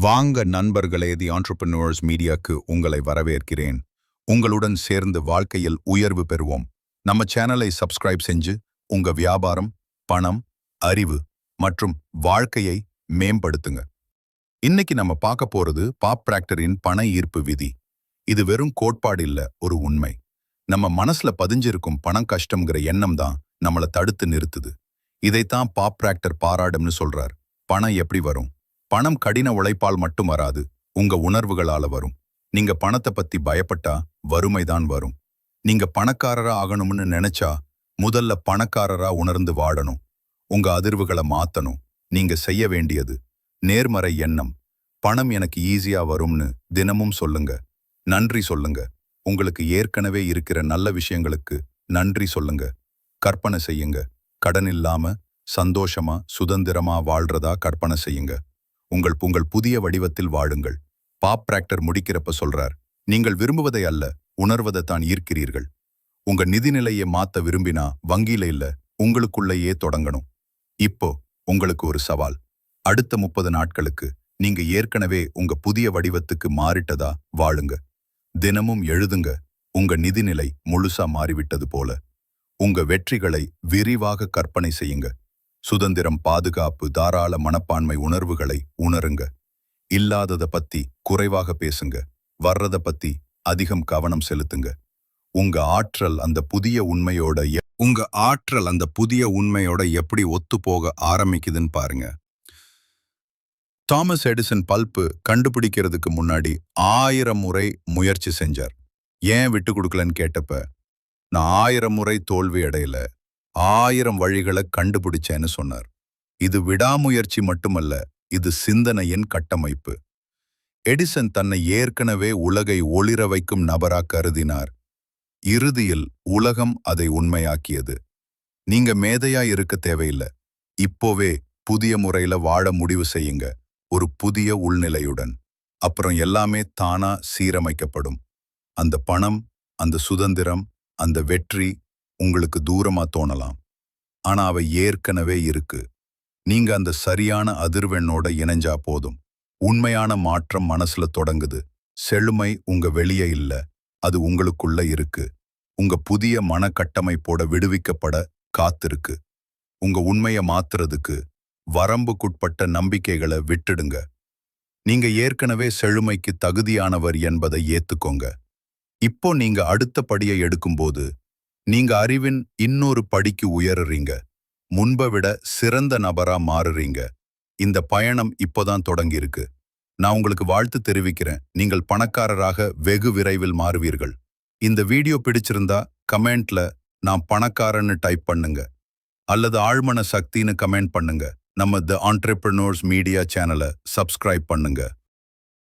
வாங்க நண்பர்களே தி ஆண்டர்பிரினர்ஸ் மீடியாக்கு உங்களை வரவேற்கிறேன். உங்களுடன் சேர்ந்து வாழ்க்கையில் உயர்வு பெறுவோம். நம்ம சேனலை சப்ஸ்கிரைப் செஞ்சு உங்க வியாபாரம் பணம் அறிவு மற்றும் வாழ்க்கையை மேம்படுத்துங்க. இன்னைக்கு நம்ம பார்க்க போறது பாப் பிராக்டரின் பண ஈர்ப்பு விதி. இது வெறும் கோட்பாடு இல்ல ஒரு உண்மை. நம்ம மனசுல பதிஞ்சிருக்கும் பணம் கஷ்டம்ங்கிற எண்ணம் தான் நம்மள தடுத்து நிறுத்துது. இதைத்தான் பாப் பிராக்டர் பாராடும்னு சொல்றார். பணம் எப்படி வரும்? பணம் கடின உழைப்பால் மட்டும் வராது உங்க உணர்வுகளால வரும். நீங்க பணத்தை பத்தி பயப்பட்டா வறுமைதான் வரும். நீங்க பணக்காரரா ஆகணும்னு நினைச்சா முதல்ல பணக்காரரா உணர்ந்து வாழணும் உங்க அதிர்வுகளை மாத்தணும். நீங்க செய்ய வேண்டியது நேர்மறை எண்ணம். பணம் எனக்கு ஈஸியா வரும்னு தினமும் சொல்லுங்க. நன்றி சொல்லுங்க. உங்களுக்கு ஏற்கனவே இருக்கிற நல்ல விஷயங்களுக்கு நன்றி சொல்லுங்க. கற்பனை செய்யுங்க. கடன் இல்லாம சந்தோஷமா சுதந்திரமா வாழ்றதா கற்பனை செய்யுங்க. உங்கள் உங்கள் புதிய வடிவத்தில் வாழுங்கள். பாப் பிராக்டர் முடிக்கிறப்ப சொல்றார் நீங்கள் விரும்புவதை அல்ல உணர்வதை தான் ஈர்க்கிறீர்கள். உங்க நிதிநிலையை மாத்த விரும்பினா வங்கியில இல்ல உங்களுக்குள்ளேயே தொடங்கணும். இப்போ உங்களுக்கு ஒரு சவால். அடுத்த முப்பது நாட்களுக்கு நீங்க ஏற்கனவே உங்க புதிய வடிவத்துக்கு மாறிட்டதா வாழுங்க. தினமும் எழுதுங்க உங்க நிதிநிலை முழுசா மாறிவிட்டது போல. உங்க வெற்றிகளை விரிவாக கற்பனை செய்யுங்க. சுதந்திரம் பாதுகாப்பு தாராள மனப்பான்மை உணர்வுகளை உணருங்க. இல்லாதத பத்தி குறைவாக பேசுங்க. வர்றத பத்தி அதிகம் கவனம் செலுத்துங்க. உங்க ஆற்றல் அந்த புதிய உண்மையோட உங்க ஆற்றல் அந்த புதிய உண்மையோட எப்படி ஒத்து போக ஆரம்பிக்குதுன்னு பாருங்க. தாமஸ் எடிசன் பல்பு கண்டுபிடிக்கிறதுக்கு முன்னாடி ஆயிரம் முறை முயற்சி செஞ்சார். ஏன் விட்டு கொடுக்கலன்னு கேட்டப்ப நான் ஆயிரம் முறை தோல்வி அடையல. ஆயிரம் வழிகளை கண்டுபிடிச்சேன்னு சொன்னார். இது விடாமுயற்சி மட்டுமல்ல இது சிந்தனையின் கட்டமைப்பு. எடிசன் தன்னை ஏற்கனவே உலகை ஒளிர வைக்கும் நபரா கருதினார். இறுதியில் உலகம் அதை உண்மையாக்கியது. நீங்க மேதையா இருக்க தேவையில்ல. இப்போவே புதிய முறையில வாழ முடிவு செய்யுங்க. ஒரு புதிய உள்நிலையுடன். அப்புறம் எல்லாமே தானா சீரமைக்கப்படும். அந்த பணம் அந்த சுதந்திரம் அந்த வெற்றி உங்களுக்கு தூரமா தோணலாம். ஆனா அவை ஏற்கனவே இருக்கு. நீங்க அந்த சரியான அதிர்வெண்ணோட இணைஞ்சா போதும். உண்மையான மாற்றம் மனசுல தொடங்குது. செழுமை உங்க வெளியே இல்ல. அது உங்களுக்குள்ள இருக்கு. உங்க புதிய மனக்கட்டமைப்போட விடுவிக்கப்பட காத்திருக்கு. உங்க உண்மைய மாத்துறதுக்கு வரம்புக்குட்பட்ட நம்பிக்கைகளை விட்டுடுங்க. நீங்க ஏற்கனவே செழுமைக்கு தகுதியானவர் என்பதை ஏத்துக்கோங்க. இப்போ நீங்க அடுத்த படியை எடுக்கும்போது நீங்க அறிவின் இன்னொரு படிக்கு உயருறீங்க. முன்பை விட சிறந்த நபரா மாறுறீங்க. இந்த பயணம் இப்போதான் தொடங்கியிருக்கு. நான் உங்களுக்கு வாழ்த்து தெரிவிக்கிறேன். நீங்கள் பணக்காரராக வெகு விரைவில் மாறுவீர்கள். இந்த வீடியோ பிடிச்சிருந்தா கமெண்ட்ல நான் பணக்காரன்னு டைப் பண்ணுங்க அல்லது ஆழ்மன சக்தின்னு கமெண்ட் பண்ணுங்க. நம்ம த ஆண்டர்பிரினோர்ஸ் மீடியா சேனலை சப்ஸ்கிரைப் பண்ணுங்க.